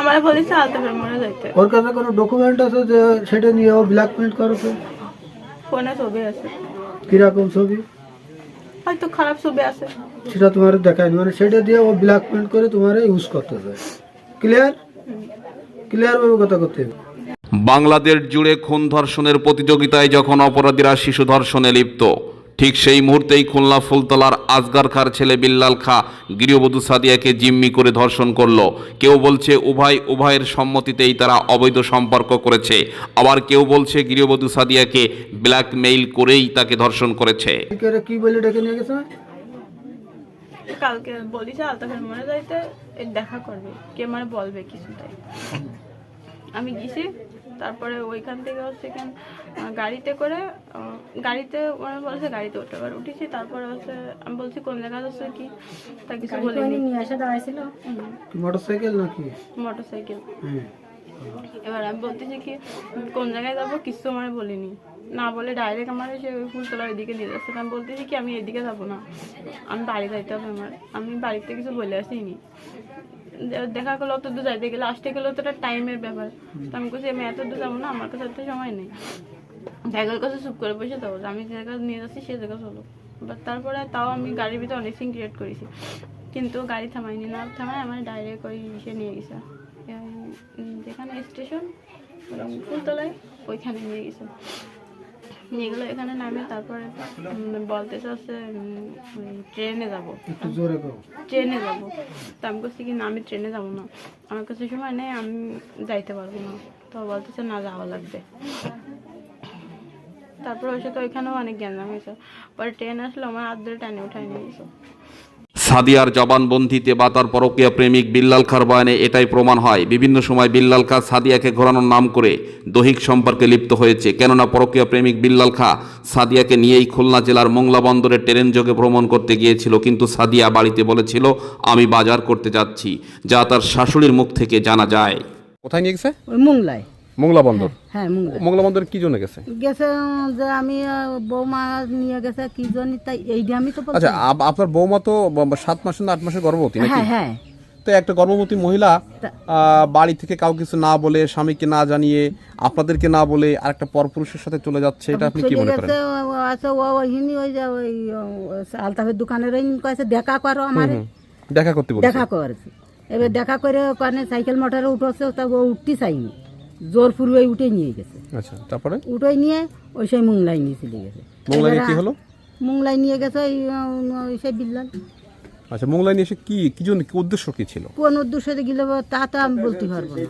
আমার বলেছে আলতাফের মনে যাইতে। ওর কাছে কোনো ডকুমেন্ট আছে যে সেটা নিয়ে ও ব্ল্যাকমেল করেছে? ফোনে ছবি আছে। কীরকম ছবি? হয়তো খারাপ ছবি আছে। সেটা তোমার দেখায়নি। মানে সেটা দিয়ে ও ব্ল্যাকমেল করে তোমার ইউজ করতে চায়। ক্লিয়ার ক্লিয়ার ভাবে কথা করতে হবে। বাংলাদেশ জুড়ে খুন ধর্ষণের প্রতিযোগিতায় যখন অপরাধীরা শিশু ধর্ষণে লিপ্ত ঠিক সেই মুহূর্তেই খুলনা ফুলতলার আজগার খার ছেলে বিল্লাল খা গৃহবধূ সাদিয়াকে জিম্মি করে ধর্ষণ করল। কেউ বলছে উভয় উভয়ের সম্মতিতেই তারা অবৈধ সম্পর্ক করেছে। আবার কেউ বলছে গৃহবধূ সাদিয়াকে ব্ল্যাকমেইল করেই তাকে ধর্ষণ করেছে। কি বলে ডেকে নিয়ে গেছে? কালকে বলিছে আলতাফের মনে যাইতে দেখা করবে। কে মানে বলবে কিছু তাই আমি গেছি। তারপরে ওইখান থেকে হচ্ছে কেন গাড়িতে করে গাড়িতে ওরা বলছে গাড়িতে উঠে। এবার উঠেছি তারপরে হচ্ছে আমি বলছি কোন জায়গায় হচ্ছে কি? তা কিছু বলে নিয়ে এসে দাঁড়াইছিল। মোটর সাইকেল নাকি? মোটর সাইকেল হ্যাঁ। এবার আমি বলতেছি কি কোন জায়গায় যাব? কিছু আমার বলিনি। না বলে ডাইরেক্ট আমার সে ফুলতলার এদিকে নিয়ে যাচ্ছে। আমি বলতেছি কি আমি এদিকে যাব না। আমি বাড়ি যাইতে হবে আমার। আমি বাড়িতে কিছু বলে আসিনি। দেখা করল অত দূর যাইতে গেলে আসতে গেলে একটা টাইমের ব্যাপার। তো আমি বলছি আমি এত দূর যাব না, আমার কাছে এত সময় নেই। জায়গার কাছে চুপ করে বসে তো আমি যে জায়গা নিয়ে যাচ্ছি সে জায়গা চলো। বাট তারপরে তাও আমি গাড়ির ভিতরে অনেক সিন ক্রিয়েট করেছি। কিন্তু গাড়ি থামাইনি না থামাই আমার ডাইরেক্ট ওই ইসে নিয়ে গেছে। যেখানে স্টেশন ফুলতলায়, ওইখানে নিয়ে গেছে। নিয়ে গেলো এখানে নামে তারপরে বলতে ওই ট্রেনে যাব। ট্রেনে যাব। তো আমি করছি কি না আমি ট্রেনে যাব না। আমার কাছে সময় নেই আমি যাইতে পারব না। তো বলতেছে না যাওয়া লাগবে। তারপর হচ্ছে তো ওইখানেও অনেক জ্ঞান হয়েছে। পরে ট্রেন আসলো আমার হাত ধরে টানে উঠাই নিয়ে গেছে। সাদিয়ার জবানবন্দিতে বা তার পরকীয়া প্রেমিক বিল্লাল খার বয়ানে এটাই প্রমাণ হয়। বিভিন্ন সময় বিল্লাল খা সাদিয়াকে ঘোরানোর নাম করে দৈহিক সম্পর্কে লিপ্ত হয়েছে। কেননা পরকীয়া প্রেমিক বিল্লাল খা সাদিয়াকে নিয়েই খুলনা জেলার মোংলা বন্দরে ট্রেন যোগে ভ্রমণ করতে গিয়েছিল। কিন্তু সাদিয়া বাড়িতে বলেছিল আমি বাজার করতে যাচ্ছি যা তার শাশুড়ির মুখ থেকে জানা যায়। কোথায় নিয়ে গেছে? ওই মুংলায়। মোংলা বন্দর হ্যাঁ মুংলায় মোংলা বন্দর কি জন্য গেছে? গেছে যে আমি বৌমা নিয়ে গেছে কি জানি তাই এইটা আমি তো আচ্ছা আপনার বৌমা তো সাত মাসের না আট মাসের গর্ভবতী নাকি? হ্যাঁ হ্যাঁ। তো একটা গর্ভবতী মহিলা বাড়ি থেকে কাউ কিছু না বলে স্বামীকে না জানিয়ে আপনাদেরকে না বলে আরেকটা পরপুরুষের সাথে চলে যাচ্ছে এটা আপনি কি মনে করেন? গেছে ও- ওইখানে ওই যে ওই আলতাফের দোকানের ওই কয়েছে দেখা করো আমার। দেখা করতে দেখা করেছে। এবার দেখা করে ওখানে সাইকেল মোটরে উঠেছে তা ও উঠতে চাইনি জোর পূর্বে উঠে নিয়ে গেছে। আচ্ছা তারপরে? উঠে নিয়ে ওই সেই মুংলাই নিয়ে চলে গেছে। মুংলাই কি হলো? মুংলাই নিয়ে গেছে ওই ওই সেই বিল্লাল। আচ্ছা মোংলাই নিয়ে এসে কি কি জন্য কি উদ্দেশ্য কি ছিল? কোন উদ্দেশ্যে গেলে তা তো আমি বলতে পারব না।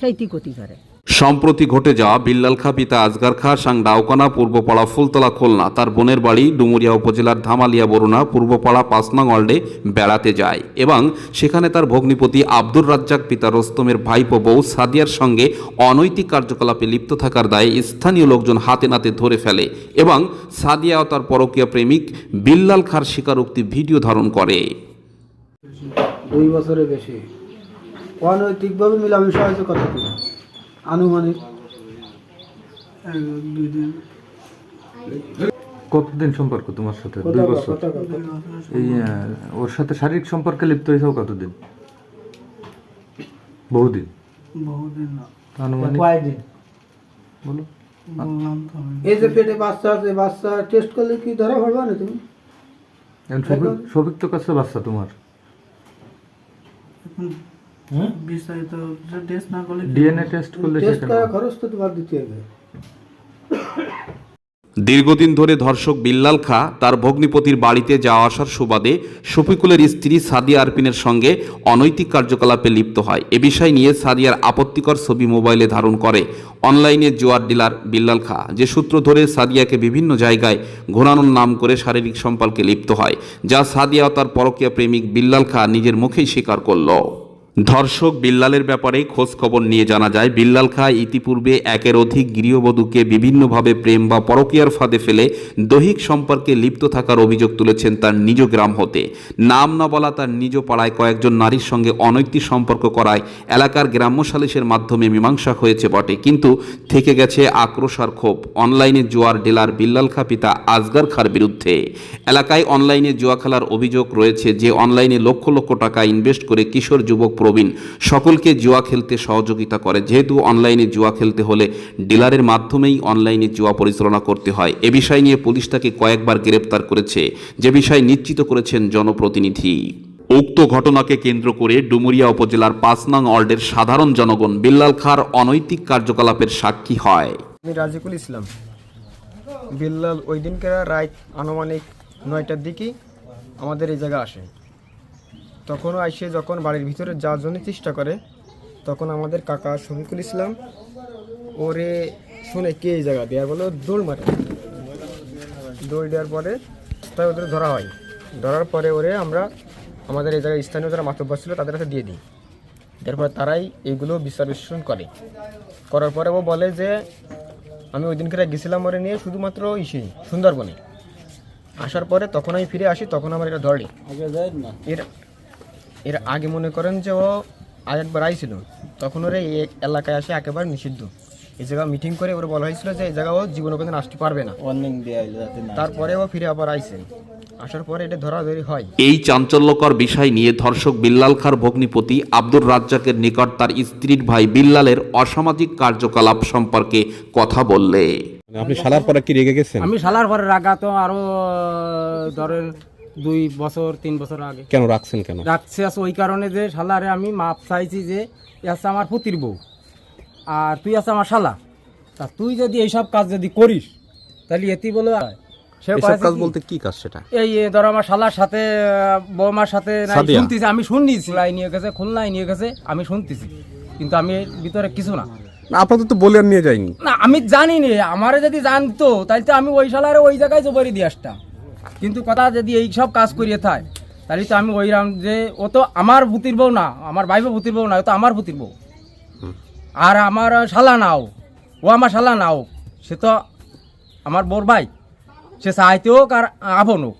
সেইটি ক্ষতি করে। সম্প্রতি ঘটে যাওয়া বিল্লাল খা পিতা আজগার খা সাং ডাউকানা পূর্বপাড়া ফুলতলা খুলনা, তার বোনের বাড়ি ডুমুরিয়া উপজেলার ধামালিয়া বরুণা পূর্বপাড়া পাঁচনাং ওয়ার্ল্ডে বেড়াতে যায় এবং সেখানে তার ভগ্নিপতি আব্দুর রাজ্জাক পিতা রোস্তমের ভাইপো বউ সাদিয়ার সঙ্গে অনৈতিক কার্যকলাপে লিপ্ত থাকার দায়ে স্থানীয় লোকজন হাতে নাতে ধরে ফেলে এবং সাদিয়া ও তার পরকীয় প্রেমিক বিল্লাল খার স্বীকারোক্তি ভিডিও ধারণ করে। দুই বছরের বেশি। অনৈতিকভাবে মিলামিশা হয়েছে কতদিন? আনুমানিক কতদিন সম্পর্ক তোমার সাথে? দুই বছর। এই ওর সাথে শারীরিক সম্পর্কে লিপ্ত হয়েছে কতদিন? বহুদিন। বহুদিন না। আনুমানিক। কয়েকদিন বলো। এই যে পেটে বাচ্চা আছে বাচ্চা টেস্ট করলে কি ধরা পড়বে না তুমি? এখন সবিক তো কাছে বাচ্চা তোমার। ডিএনএ টেস্ট করলে টেস্ট করা খরচ তো তোমার দিতে হবে। দীর্ঘদিন ধরে ধর্ষক বিল্লাল খা তার ভগ্নিপতির বাড়িতে যাওয়া আসার সুবাদে শফিকুলের স্ত্রী সাদিয়া আরপিনের সঙ্গে অনৈতিক কার্যকলাপে লিপ্ত হয়। এ বিষয় নিয়ে সাদিয়ার আপত্তিকর ছবি মোবাইলে ধারণ করে অনলাইনে জোয়ার ডিলার বিল্লাল খা। যে সূত্র ধরে সাদিয়াকে বিভিন্ন জায়গায় ঘোরানোর নাম করে শারীরিক সম্পর্কে লিপ্ত হয় যা সাদিয়া ও তার পরকীয়া প্রেমিক বিল্লাল খা নিজের মুখেই স্বীকার করল। ধর্ষক বিল্লালের ব্যাপারে খোঁজ খবর নিয়ে জানা যায়, বিল্লাল খা ইতিপূর্বে একের অধিক গৃহবধূকে বিভিন্নভাবে প্রেম বা পরকীয়ার ফাঁদে ফেলে দৈহিক সম্পর্কে লিপ্ত থাকার অভিযোগ তুলেছেন তার নিজ গ্রাম হতে। নাম না বলা তার নিজ পাড়ায় কয়েকজন নারীর সঙ্গে অনৈতিক সম্পর্ক করায় এলাকার গ্রাম্য সালিশের মাধ্যমে মীমাংসা হয়েছে বটে, কিন্তু থেকে গেছে আক্রোশ আর ক্ষোভ। অনলাইনে জুয়ার ডিলার বিল্লাল খা পিতা আজগার খার বিরুদ্ধে। এলাকায় অনলাইনে জুয়া খেলার অভিযোগ রয়েছে যে, অনলাইনে লক্ষ লক্ষ টাকা ইনভেস্ট করে কিশোর যুবক প্রবীণ। সকলকে জুয়া খেলতে সহযোগিতা করে। যেহেতু অনলাইনে জুয়া খেলতে হলে ডিলারের মাধ্যমেই অনলাইনে জুয়া পরিচালনা করতে হয়। এ বিষয় নিয়ে পুলিশ তাকে কয়েকবার গ্রেপ্তার করেছে। যে বিষয় নিশ্চিত করেছেন জনপ্রতিনিধি। উক্ত ঘটনাকে কেন্দ্র করে ডুমুরিয়া উপজেলার পাঁচ নং ওয়ার্ডের সাধারণ জনগণ বিল্লাল খার অনৈতিক কার্যকলাপের সাক্ষী হয়। আমি রাজিকুল ইসলাম। বিল্লাল ওই দিনকে রাত আনুমানিক নয়টার দিকেই আমাদের এই জায়গা আসে। তখনও আইসে যখন বাড়ির ভিতরে যাওয়ার জন্য চেষ্টা করে তখন আমাদের কাকা শফিকুল ইসলাম ওরে শুনে কে এই জায়গা দেওয়া বলে দৌড় মারে। দৌড় দেওয়ার পরে রাস্তায় ওদের ধরা হয়। ধরার পরে ওরে আমরা আমাদের এই জায়গায় স্থানীয় যারা মাতব্বর ছিল তাদের কাছে দিয়ে দিই। তারপর তারাই এইগুলো বিচার বিশ্লেষণ করে। করার পরে ও বলে যে আমি ওই দিনকে গেছিলাম ওরে নিয়ে শুধুমাত্র ইসে সুন্দরবনে। আসার পরে তখন আমি ফিরে আসি তখন আমার এটা ধরে এর এর আগে মনে করেন যে ও আরেকবার আইছিল তখন ওরে এই এলাকায় আসে একেবারে নিষিদ্ধ। এই জায়গা মিটিং করে ওরে বলা হয়েছিল যে এই জায়গা ও জীবনে কোনোদিন আসতে পারবে না। তারপরে ও ফিরে আবার আইছে। আসার পরে এটা ধরাধরি হয়। এই চাঞ্চল্যকর বিষয় নিয়ে ধর্ষক বিল্লাল খার ভগ্নিপতি আব্দুর রাজ্জাকের নিকট তার স্ত্রীর ভাই বিল্লালের অসামাজিক কার্যকলাপ সম্পর্কে কথা বললে। মানে আপনি শালার পরে কি রেগে গেছেন? আমি শালার পরে রাখা তো আরও ধরেন দুই বছর তিন বছর আগে। কেন রাখছেন কেন? রাখছে আছে ওই কারণে যে শালারে আমি মাপ চাইছি যে এ আছে আমার পুতির বউ। আর তুই আছে আমার শালা। তা তুই যদি এইসব কাজ যদি করিস তাহলে এটি বলে। সে এসব কাজ বলতে কি কাজ সেটা? এই এ আমার শালার সাথে আহ, বৌমার সাথে নাই সাদিয়া। শুনতেছি আমি শুনতেছি লাই নিয়ে গেছে খুলনায় নিয়ে গেছে আমি শুনতেছি। কিন্তু আমি এর ভিতরে কিছু না। না আপনাদের বলে আর নিয়ে যায়নি না আমি জানি নে আমারে যদি জানতো তাহলে তো আমি ওই শালারে ওই জায়গায় জবরি দিয়ে আসতাম। কিন্তু কথা যদি এই সব কাজ করিয়ে থাকে তাহলে তো আমি ওই যে ও তো আমার ভূতির বউ না, আমার ভাইবো ভূতির বউ না, ও তো আমার ভূতির বউ। আর আমার শালা নাও ও আমার শালা নাও সে তো আমার বোর ভাই, সে সাহিত্য হোক আর আপন হোক।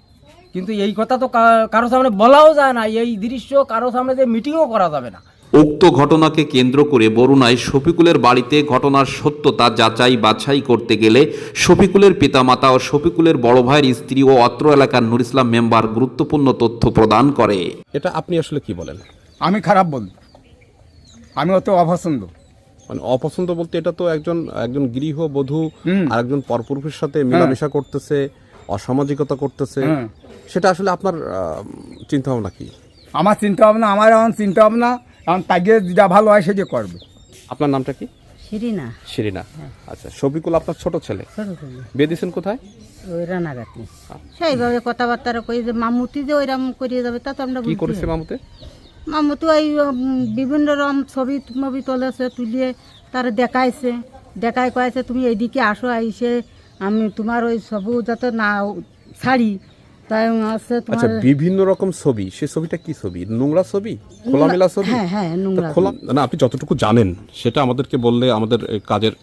কিন্তু এই কথা তো কারও সামনে বলাও যায় না, এই দৃশ্য কারও সামনে যে মিটিংও করা যাবে না। উক্ত ঘটনাকে কেন্দ্র করে বরুণায় শফিকুলের বাড়িতে ঘটনার সত্যতা যাচাই বাছাই করতে গেলে শফিকুলের পিতামাতা ও শফিকুলের বড় ভাইয়ের স্ত্রী ও অত্র এলাকার নুর ইসলাম মেম্বার গুরুত্বপূর্ণ তথ্য প্রদান করে। এটা আপনি আসলে কি বলেন? আমি খারাপ বলি। আমি অত অপছন্দ। মানে অপছন্দ বলতে এটা তো একজন একজন গৃহবধূ আর একজন পরপুরুষের সাথে মেলামেশা করতেছে অসামাজিকতা করতেছে। হ্যাঁ। সেটা আসলে আপনার চিন্তা ভাবনা কি? আমার চিন্তা ভাবনা আমার এখন চিন্তা ভাবনা এখন তাকে যেটা ভালো হয় সেটা করবে। আপনার নামটা কি? সিঁড়ি না শিরিনা। আচ্ছা শফিকুল আপনার ছোট ছেলে। ছোট বিয়ে দিয়েছেন কোথায়? ওই রানাগাতি সেইভাবে কথাবার্তা কই যে মামুতি যে ওইরকম করিয়ে যাবে তা তো আমরা কি বুঝতে করেছে মামুতে? মামুতি ওই উম, বিভিন্ন রকম ছবি মবি তুলেছে তুলিয়ে তার দেখাইছে। দেখাই কয়েছে তুমি এইদিকে আসো আইসে আমি তোমার ওই সবু যাতে না ছাড়ি। তাই আছে আচ্ছা বিভিন্ন রকম ছবি। সে ছবিটা কি ছবি? নোংরা ছবি? খোলামেলা ছবি? হ্যাঁ হ্যাঁ নোংরা খোলা না আপনি যতটুকু জানেন সেটা আমাদেরকে বললে আমাদের কাজের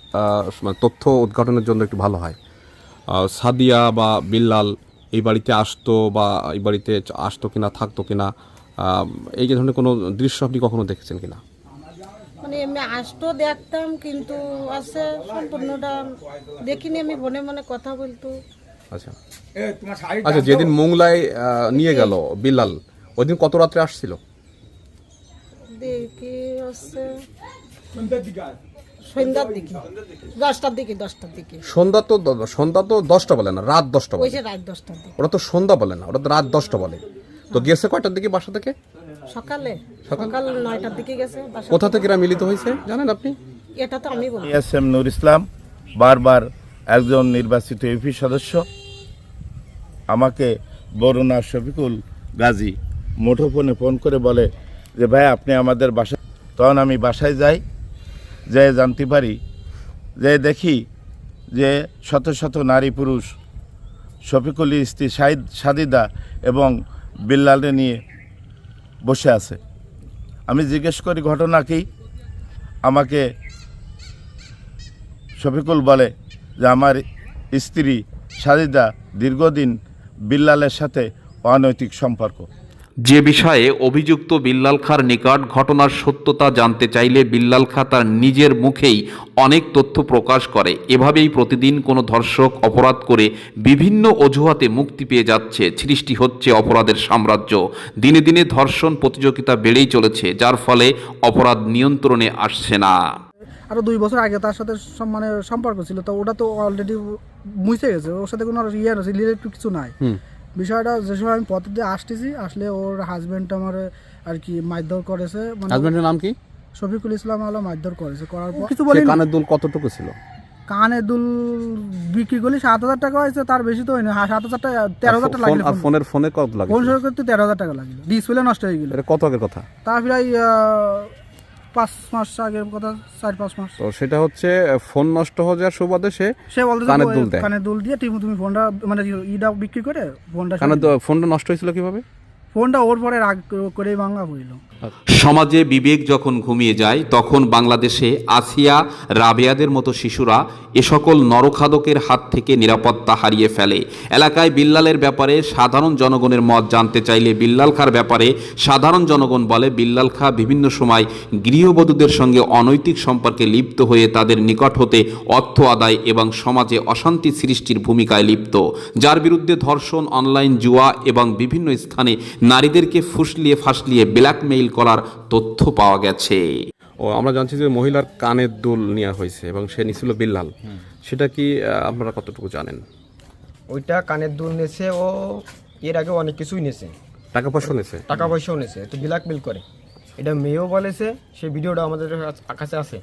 তথ্য উদ্ঘাটনের জন্য একটু ভালো হয়। সাদিয়া বা বিল্লাল এই বাড়িতে আসতো বা এই বাড়িতে আসতো কিনা থাকতো কিনা এই যে ধরনের কোনো দৃশ্য আপনি কখনো দেখেছেন কিনা? মানে এমনি আসতো দেখতাম কিন্তু আছে সম্পূর্ণটা দেখিনি আমি মনে মনে কথা বলতো। আচ্ছা। এ তোমার শাড়ি আচ্ছা যেদিন মোংলায় নিয়ে গেল বিল্লাল ওই দিন কত রাত্রে আসছিল? সন্ধ্যা তো সন্ধ্যা তো দশটা বলে না রাত দশটা বলে। ওরা তো সন্ধ্যা বলে না ওরা তো রাত দশটা বলে। তো গেছে কয়টার দিকে বাসা থেকে? সকালে। সকাল নয়টার দিকে গেছে কোথা থেকে। এরা মিলিত হয়েছে জানেন আপনি? এটা তো আমি বলব এস এম নুর ইসলাম বারবার একজন নির্বাচিত ইউপি সদস্য। আমাকে বরুণা শফিকুল গাজী মুঠোফোনে ফোন করে বলে যে, ভাই, আপনি আমাদের বাসায় তখন আমি বাসায় যাই, যে জানতে পারি, যে দেখি যে শত শত নারী পুরুষ শফিকুল স্ত্রী সাইদ সাদিদা এবং বিল্লালে নিয়ে বসে আছে। আমি জিজ্ঞেস করি, ঘটনা কি? আমাকে শফিকুল বলে যে, আমার স্ত্রী সাজিদা দীর্ঘদিন বিল্লালের সাথে অনৈতিক সম্পর্ক। যে বিষয়ে অভিযুক্ত বিল্লাল খার নিকট ঘটনার সত্যতা জানতে চাইলে বিল্লাল খা তার নিজের মুখেই অনেক তথ্য প্রকাশ করে। এভাবেই প্রতিদিন কোনো ধর্ষক অপরাধ করে বিভিন্ন অজুহাতে মুক্তি পেয়ে যাচ্ছে। সৃষ্টি হচ্ছে অপরাধের সাম্রাজ্য। দিনে দিনে ধর্ষণ প্রতিযোগিতা বেড়েই চলেছে, যার ফলে অপরাধ নিয়ন্ত্রণে আসছে না। আরও দুই বছর আগে তার সাথে মানে সম্পর্ক ছিল তো ওটা তো অলরেডি মুছে গেছে। ওর সাথে কোনো ইয়ে রিলেটিভ কিছু নাই। বিষয়টা যে সময় আমি পথ দিয়ে আসতেছি আসলে ওর হাজবেন্ড আমার আর কি মারধর করেছে মানে হাজবেন্ডের নাম কি? শফিকুল ইসলাম আলো মারধর করেছে করার পর কিছু বলি কানের দুল কতটুকু ছিল? কানে দুল বিক্রি করলে সাত হাজার টাকা হয়েছে তার বেশি তো হয়নি। হ্যাঁ, সাত হাজার টাকা তেরো হাজার টাকা লাগল ফোনের ফোনে কত লাগে ফোন সরকার করতে তেরো হাজার টাকা লাগল। ডিসপ্লে নষ্ট হয়ে গেল। এটা কত আগের কথা? তা প্রায় পাঁচ মাস আগের কথা চার পাঁচ মাস। তো সেটা হচ্ছে ফোন নষ্ট হয়ে যাওয়ার সুবাদে সে সে বলতে কানে দুল দেয়। কানে দুল দিয়ে তুমি তুমি ফোনটা মানে ইটা বিক্রি করে ফোনটা কানে ফোনটা নষ্ট হয়েছিল কীভাবে? ফোনটা ওর পরে রাগ করে ভাঙা হইল। সমাজে বিবেক যখন ঘুমিয়ে যায়, তখন বাংলাদেশে আসিয়া রাবেয়াদের মতো শিশুরা এ সকল নরখাদকের হাত থেকে নিরাপত্তা হারিয়ে ফেলে। এলাকায় বিল্লালের ব্যাপারে সাধারণ জনগণের মত জানতে চাইলে বিল্লাল খার ব্যাপারে সাধারণ জনগণ বলে, বিল্লাল খা বিভিন্ন সময় গৃহবধূদের সঙ্গে অনৈতিক সম্পর্কে লিপ্ত হয়ে তাদের নিকট হতে অর্থ আদায় এবং সমাজে অশান্তি সৃষ্টির ভূমিকায় লিপ্ত। যার বিরুদ্ধে ধর্ষণ, অনলাইন জুয়া এবং বিভিন্ন স্থানে নারীদেরকে ফুসলিয়ে ফাসলিয়ে ব্ল্যাকমেইল করার তথ্য পাওয়া গেছে। ও আমরা জানছি যে মহিলার কানের দুল নেওয়া হয়েছে এবং সে নিছিল বিল্লাল। সেটা কি আহ, আপনারা কতটুকু জানেন? ওইটা কানের দুল নেছে ও এর আগে অনেক কিছুই নেছে টাকা পয়সা নিয়েছে? টাকা পয়সাও নেছে তো ব্ল্যাকমেল করে। এটা মেয়েও বলেছে সেই ভিডিওটা আমাদের কাছে আছে।